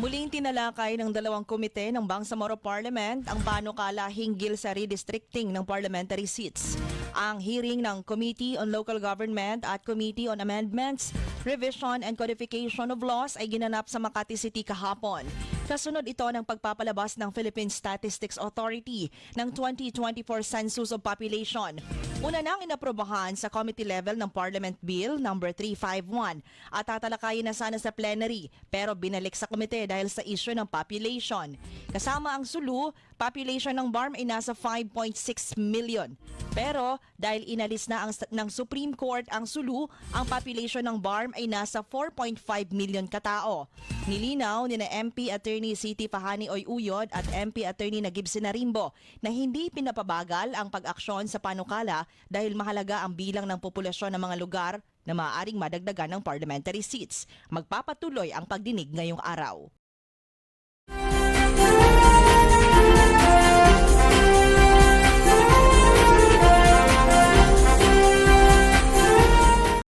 Muling tinalakay ng dalawang komite ng Bangsamoro Parliament ang panukala hinggil sa redistricting ng parliamentary seats. Ang hearing ng Committee on Local Government at Committee on Amendments, Revision and Codification of Laws ay ginanap sa Makati City kahapon. Kasunod ito ng pagpapalabas ng Philippine Statistics Authority ng 2024 Census of Population. Una nang inaprobahan sa committee level ng Parliament Bill No. 351 at tatalakayin na sana sa plenary pero binalik sa komite dahil sa issue ng population. Kasama ang sulu, population ng BARM ay nasa 5.6 million. Pero dahil inalis na ang, ng Supreme Court ang sulu, ang population ng BARM ay nasa 4.5 million katao. Nilinaw ni na MP Attorney City Pahani Oy Uyod at MP Attorney na Gibson Narimbo na hindi pinapabagal ang pag-aksyon sa panukala dahil mahalaga ang bilang ng populasyon ng mga lugar na maaaring madagdagan ng parliamentary seats. Magpapatuloy ang pagdinig ngayong araw.